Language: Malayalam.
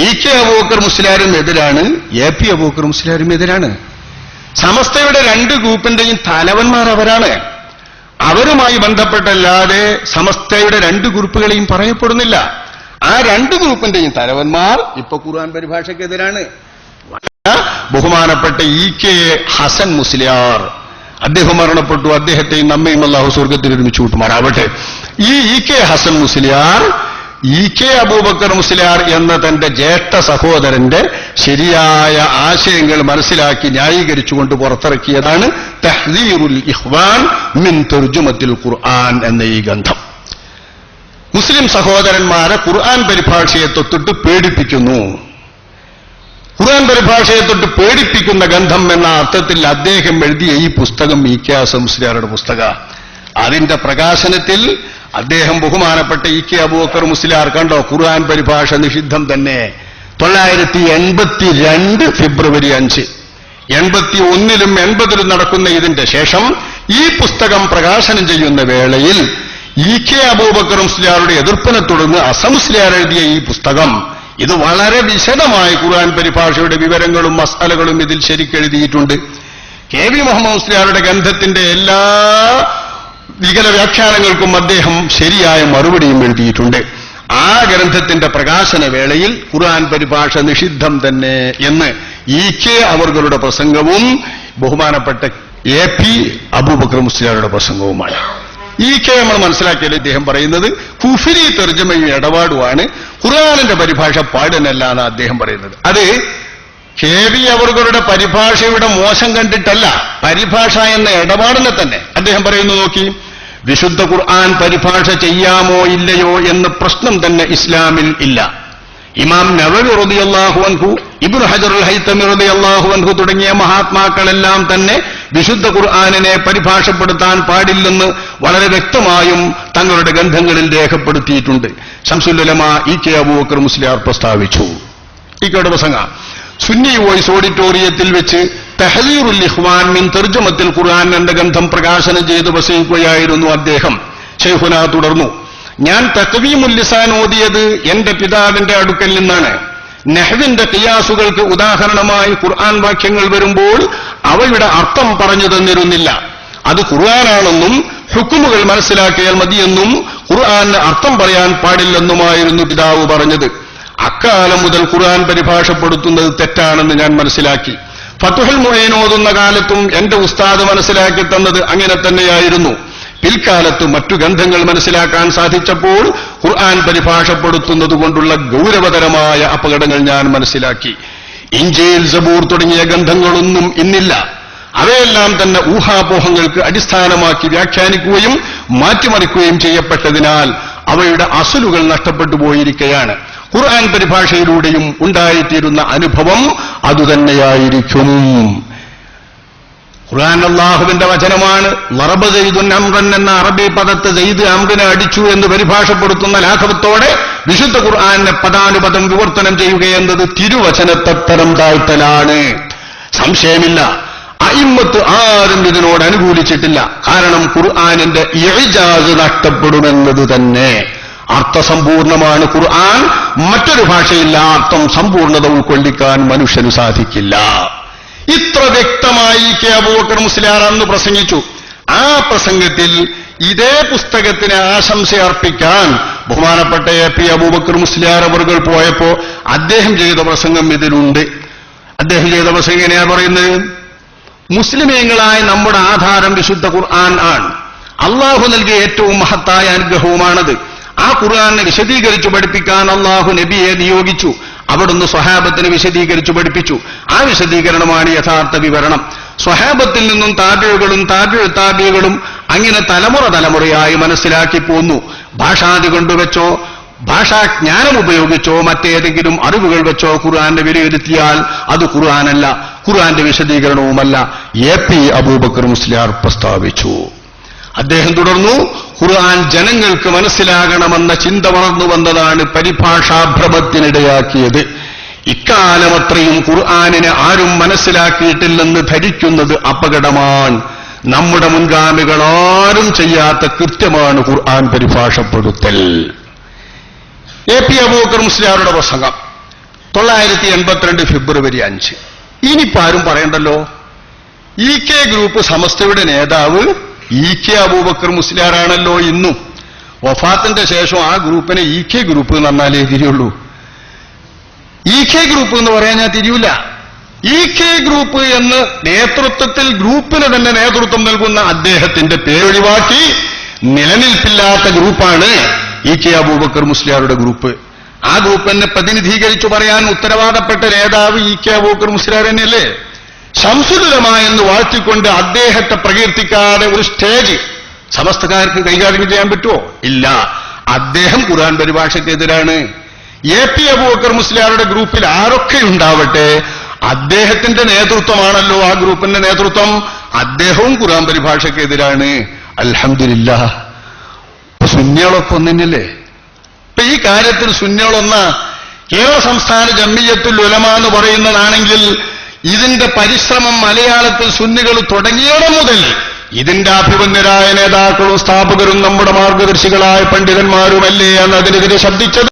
ഇ കെ അബൂക്കർ മുസ്ലിയാരും എതിരാണ് എ പി അബൂക്കർ മുസ്ലിയാരും എതിരാണ്. സമസ്തയുടെ രണ്ട് ഗ്രൂപ്പിന്റെയും തലവന്മാർ അവരാണ്. അവരുമായി ബന്ധപ്പെട്ടല്ലാതെ സമസ്തയുടെ രണ്ട് ഗ്രൂപ്പുകളെയും പറയപ്പെടുന്നില്ല. ആ രണ്ട് ഗ്രൂപ്പിന്റെയും തലവന്മാർ ഇപ്പൊ ഖുർആൻ പരിഭാഷയ്ക്കെതിരാണ് ബഹുമാനപ്പെട്ട ഇ കെ ഹസൻ മുസ്ലിയാർ. അദ്ദേഹം മരണപ്പെട്ടു. അദ്ദേഹത്തെയും നമ്മയും അള്ളാഹു സ്വർഗത്തിൽ ഒരുമിച്ച് വിട്ടുമാറാവട്ടെ ഈ E K Hasan Musliyar E K Abubakar Musliyar എന്ന തന്റെ ജ്യേഷ്ഠ സഹോദരന്റെ ശരിയായ ആശയങ്ങൾ മനസ്സിലാക്കി ന്യായീകരിച്ചുകൊണ്ട് പുറത്തിറക്കിയതാണ് തഹ്ദീറുൽ ഇഹ്വാൻ മിൻ തുർജുമത്തിൽ ഖുർആൻ എന്ന ഈ ഗ്രന്ഥം. മുസ്ലിം സഹോദരന്മാരെ ഖുർആൻ പരിഭാഷയെ തൊട്ടിട്ട് പേടിപ്പിക്കുന്നു. ഖുർആൻ പരിഭാഷയെ തൊട്ട് പേടിപ്പിക്കുന്ന ഗന്ധം എന്ന അർത്ഥത്തിൽ അദ്ദേഹം എഴുതിയ ഈ പുസ്തകം ഇ കെ മുസ്ലിയാരുടെ പുസ്തക. അതിന്റെ പ്രകാശനത്തിൽ അദ്ദേഹം ബഹുമാനപ്പെട്ട ഇ കെ അബൂക്കർ മുസ്ലിയാർ കണ്ടോ? ഖുർആൻ പരിഭാഷ നിഷിദ്ധം തന്നെ. തൊള്ളായിരത്തി എൺപത്തി രണ്ട് ഫെബ്രുവരി അഞ്ച്. എൺപത്തി ഒന്നിലും എൺപതിലും നടക്കുന്ന ഇതിന്റെ ശേഷം ഈ പുസ്തകം പ്രകാശനം ചെയ്യുന്ന വേളയിൽ ഇ കെ അബൂബക്കർ മുസ്ലിയാരുടെ എതിർപ്പിനെ തുടർന്ന് അസമുസ്ലിയാർ എഴുതിയ ഈ പുസ്തകം ഇത് വളരെ വിശദമായി ഖുർആൻ പരിഭാഷയുടെ വിവരങ്ങളും മസാലകളും ഇതിൽ ശരിക്കെഴുതിയിട്ടുണ്ട്. കെ വി മുഹമ്മദ് മുസ്ലിയാരുടെ ഗ്രന്ഥത്തിന്റെ എല്ലാ വികല വ്യാഖ്യാനങ്ങൾക്കും അദ്ദേഹം ശരിയായ മറുപടിയും എഴുതിയിട്ടുണ്ട്. ആ ഗ്രന്ഥത്തിന്റെ പ്രകാശന വേളയിൽ ഖുർആൻ പരിഭാഷ നിഷിദ്ധം തന്നെ എന്ന് ഇ കെ അവർകളുടെ പ്രസംഗവും ബഹുമാനപ്പെട്ട എ പി അബൂബക്കർ മുസ്ലിയാരുടെ പ്രസംഗവുമാണ്. ഈ കെ നമ്മൾ മനസ്സിലാക്കിയാൽ ഇദ്ദേഹം പറയുന്നത് കുഫിരി തെർജമയും ഇടപാടുമാണ് ഖുർആാനിന്റെ പരിഭാഷ പാടനല്ല അദ്ദേഹം പറയുന്നത്. അത് കെ വി അവറുകളുടെ പരിഭാഷയുടെ മോശം കണ്ടിട്ടല്ല പരിഭാഷ എന്ന ഇടപാടിനെ തന്നെ. അദ്ദേഹം പറയുന്നു നോക്കി വിശുദ്ധ ഖുർആൻ പരിഭാഷ ചെയ്യാമോ ഇല്ലയോ എന്ന പ്രശ്നം തന്നെ ഇസ്ലാമിൽ ഇല്ല. ഇമാം നവവി റളിയല്ലാഹു അൻഹു ഇബുൽ ഹജറുൽ ഹൈത്തമി റളിയല്ലാഹു അൻഹു തുടങ്ങിയ മഹാത്മാക്കളെല്ലാം തന്നെ വിശുദ്ധ ഖുർആാനിനെ പരിഭാഷപ്പെടുത്താൻ പാടില്ലെന്ന് വളരെ വ്യക്തമായും തങ്ങളുടെ ഗ്രന്ഥങ്ങളിൽ രേഖപ്പെടുത്തിയിട്ടുണ്ട്. ശംസുല്ലമ ഇ കെ അബൂബക്കർ മുസ്ലിയാർ പ്രസ്താവിച്ചു. ഈ പ്രസംഗ. സുന്നി വോയിസ് ഓഡിറ്റോറിയത്തിൽ വെച്ച് തെഹലീറുൽ ഇഹ്വാൻ മിൻ തെർജമത്തിൽ ഖുർആൻ എന്ന ഗ്രന്ഥം പ്രകാശനം ചെയ്ത് വസിക്കുകയായിരുന്നു അദ്ദേഹം. ഷെയ്ഖുന തുടർന്നു. ഞാൻ തക്വീമുല്ലിസാൻ ഓതിയത് എന്റെ പിതാവിന്റെ അടുക്കൽ നിന്നാണ്. നെഹ്വിന്റെ കിയാസുകൾക്ക് ഉദാഹരണമായി ഖുർആൻ വാക്യങ്ങൾ വരുമ്പോൾ അവയുടെ അർത്ഥം പറഞ്ഞു തന്നിരുന്നില്ല അത് ഖുർആനാണെന്നും ഹുക്കുമുകൾ മനസ്സിലാക്കിയാൽ മതിയെന്നും ഖുർആന് അർത്ഥം പറയാൻ പാടില്ലെന്നുമായിരുന്നു പിതാവ് പറഞ്ഞത്. അക്കാലം മുതൽ ഖുർആൻ പരിഭാഷപ്പെടുത്തുന്നത് തെറ്റാണെന്ന് ഞാൻ മനസ്സിലാക്കി. ഫത്തുഹൽ മുഴൈൻ ഓതുന്ന കാലത്തും എന്റെ ഉസ്താദ് മനസ്സിലാക്കി തന്നത് അങ്ങനെ തന്നെയായിരുന്നു. പിൽക്കാലത്ത് മറ്റു ഗ്രന്ഥങ്ങൾ മനസ്സിലാക്കാൻ സാധിച്ചപ്പോൾ ഖുർആൻ പരിഭാഷപ്പെടുത്തുന്നത് കൊണ്ടുള്ള ഗൗരവതരമായ അപകടങ്ങൾ ഞാൻ മനസ്സിലാക്കി. ഇഞ്ചേൽ സബൂർ തുടങ്ങിയ ഗ്രന്ഥങ്ങളൊന്നും ഇന്നില്ല. അവയെല്ലാം തന്നെ ഊഹാപോഹങ്ങൾക്ക് അടിസ്ഥാനമാക്കി വ്യാഖ്യാനിക്കുകയും മാറ്റിമറിക്കുകയും ചെയ്യപ്പെട്ടതിനാൽ അവയുടെ അസലുകൾ നഷ്ടപ്പെട്ടു പോയിരിക്കുകയാണ് ഖുർആൻ പരിഭാഷയിലൂടെയും ഉണ്ടായിത്തീരുന്ന അനുഭവം അതുതന്നെയായിരിക്കും. ഖുർആൻ അള്ളാഹുവിന്റെ വചനമാണ് ലറബ് ചെയ്തു അമ്രൻ എന്ന അറബി പദത്തെ ചെയ്ത് അമ്രനെ അടിച്ചു എന്ന് പരിഭാഷപ്പെടുത്തുന്ന ലാഘവത്തോടെ വിശുദ്ധ ഖുർആാനെ പദാനുപദം വിവർത്തനം ചെയ്യുകയെന്നത് തിരുവചനത്തെ തരം താഴ്ത്തലാണ് സംശയമില്ല. അയിമ്മത്ത് ആരും ഇതിനോട് അനുകൂലിച്ചിട്ടില്ല. കാരണം ഖുർആാനിന്റെ ഇഴജാസ് നഷ്ടപ്പെടുമെന്നത് തന്നെ. അർത്ഥസമ്പൂർണമാണ് ഖുർആൻ. മറ്റൊരു ഭാഷയില്ല അർത്ഥം സമ്പൂർണത ഉൾക്കൊള്ളിക്കാൻ മനുഷ്യന് സാധിക്കില്ല. ഇത്ര വ്യക്തമായി കെ അബൂബക്കർ മുസ്ലിയാർ അന്ന് പ്രസംഗിച്ചു. ആ പ്രസംഗത്തിൽ ഇതേ പുസ്തകത്തിന് ആശംസ അർപ്പിക്കാൻ ബഹുമാനപ്പെട്ട എ പി അബൂബക്കർ മുസ്ലിയാർ അവർകൾ പോയപ്പോ അദ്ദേഹം ചെയ്ത പ്രസംഗം ഇതിലുണ്ട്. അദ്ദേഹം ചെയ്ത പ്രസംഗം എങ്ങനെയാ പറയുന്നത്? മുസ്ലിമീങ്ങളായ നമ്മുടെ ആധാരം വിശുദ്ധ ഖുർആൻ ആണ്. അള്ളാഹു നൽകിയ ഏറ്റവും മഹത്തായ അനുഗ്രഹവുമാണത്. ആ ഖുർആാനെ വിശദീകരിച്ചു പഠിപ്പിക്കാൻ അള്ളാഹു നബിയെ നിയോഗിച്ചു. അവിടുന്ന് സ്വഹാബത്തിന് വിശദീകരിച്ചു പഠിപ്പിച്ചു. ആ വിശദീകരണമാണ് യഥാർത്ഥ വിവരണം. സ്വഹാബത്തിൽ നിന്നും താപിഴുകളും താപിഴ് താപികളും അങ്ങനെ തലമുറ തലമുറയായി മനസ്സിലാക്കി പോന്നു. ഭാഷാതി കൊണ്ടുവച്ചോ ഭാഷാജ്ഞാനം ഉപയോഗിച്ചോ മറ്റേതെങ്കിലും അറിവുകൾ വെച്ചോ ഖുർആന്റെ വിലയിരുത്തിയാൽ അത് ഖുർആാനല്ല ഖുർആാന്റെ വിശദീകരണവുമല്ല. എ പി അബൂബക്കർ മുസ്ലിയാർ പ്രസ്താവിച്ചു. അദ്ദേഹം തുടർന്നു ഖുർആൻ ജനങ്ങൾക്ക് മനസ്സിലാകണമെന്ന ചിന്ത വളർന്നു വന്നതാണ് പരിഭാഷാഭ്രമത്തിനിടയാക്കിയത്. ഇക്കാലമത്രയും ഖുർആാനിനെ ആരും മനസ്സിലാക്കിയിട്ടില്ലെന്ന് ധരിക്കുന്നത് അപകടമാണ്. നമ്മുടെ മുൻഗാമികൾ ആരും ചെയ്യാത്ത കൃത്യമാണ് ഖുർആൻ പരിഭാഷപ്പെടുത്തൽ. എ പി അബൂക്കർ മുസ്ലിയാരുടെ പ്രസംഗം തൊള്ളായിരത്തി എൺപത്തിരണ്ട് ഫെബ്രുവരി അഞ്ച്. ഇനിയിപ്പോ ആരും പറയണ്ടല്ലോ? ഇ കെ ഗ്രൂപ്പ് സമസ്തയുടെ നേതാവ് ഇ കെ അബൂബക്കർ മുസ്ലിയാറാണല്ലോ ഇന്നും. വഫാത്തിന്റെ ശേഷം ആ ഗ്രൂപ്പിനെ ഇ കെ ഗ്രൂപ്പ് എന്ന് പറഞ്ഞാലേ തിരിയുള്ളൂ. ഇ കെ ഗ്രൂപ്പ് എന്ന് പറയാൻ ഞാൻ തിരിയൂല. ഇ കെ ഗ്രൂപ്പ് എന്ന് നേതൃത്വത്തിൽ ഗ്രൂപ്പിന് തന്നെ നേതൃത്വം നൽകുന്ന അദ്ദേഹത്തിന്റെ പേരൊഴിവാക്കി നിലനിൽപ്പില്ലാത്ത ഗ്രൂപ്പാണ് ഇ കെ അബൂബക്കർ മുസ്ലിയാരുടെ ഗ്രൂപ്പ്. ആ ഗ്രൂപ്പ് എന്നെ പ്രതിനിധീകരിച്ചു പറയാൻ ഉത്തരവാദപ്പെട്ട നേതാവ് ഇ കെ അബൂബക്കർ മുസ്ലിയാർ തന്നെയല്ലേ? ശംസുലമ എന്ന് വാഴ്ത്തിക്കൊണ്ട് അദ്ദേഹത്തെ പ്രകീർത്തിക്കാതെ ഒരു സ്റ്റേജ് സമസ്തക്കാർക്ക് കൈകാര്യം ചെയ്യാൻ പറ്റുമോ? ഇല്ല. അദ്ദേഹം ഖുർആൻ പരിഭാഷയ്ക്കെതിരാണ്. എ പി അബൂബക്കർ മുസ്ലിയാരുടെ ഗ്രൂപ്പിൽ ആരൊക്കെ ഉണ്ടാവട്ടെ അദ്ദേഹത്തിന്റെ നേതൃത്വമാണല്ലോ ആ ഗ്രൂപ്പിന്റെ നേതൃത്വം. അദ്ദേഹവും ഖുർആൻ പരിഭാഷയ്ക്കെതിരാണ്. അൽഹമില്ല സുന്യാളൊക്കെ ഒന്നിനല്ലേ? ഇപ്പൊ ഈ കാര്യത്തിൽ സുന്യാളൊന്ന കേരള സംസ്ഥാന ജമ്മിയത്തുൽ ഉലമ എന്ന് പറയുന്നതാണെങ്കിൽ ഇതിന്റെ പരിശ്രമം മലയാളത്തിൽ സുന്നികൾ തുടങ്ങിയിടം മുതൽ ഇതിന്റെ അഭിമന്യരായ നേതാക്കളും സ്ഥാപകരും നമ്മുടെ മാർഗദർശികളായ പണ്ഡിതന്മാരുമല്ലേ എന്ന് അതിനെതിരെ ശബ്ദിച്ചത്?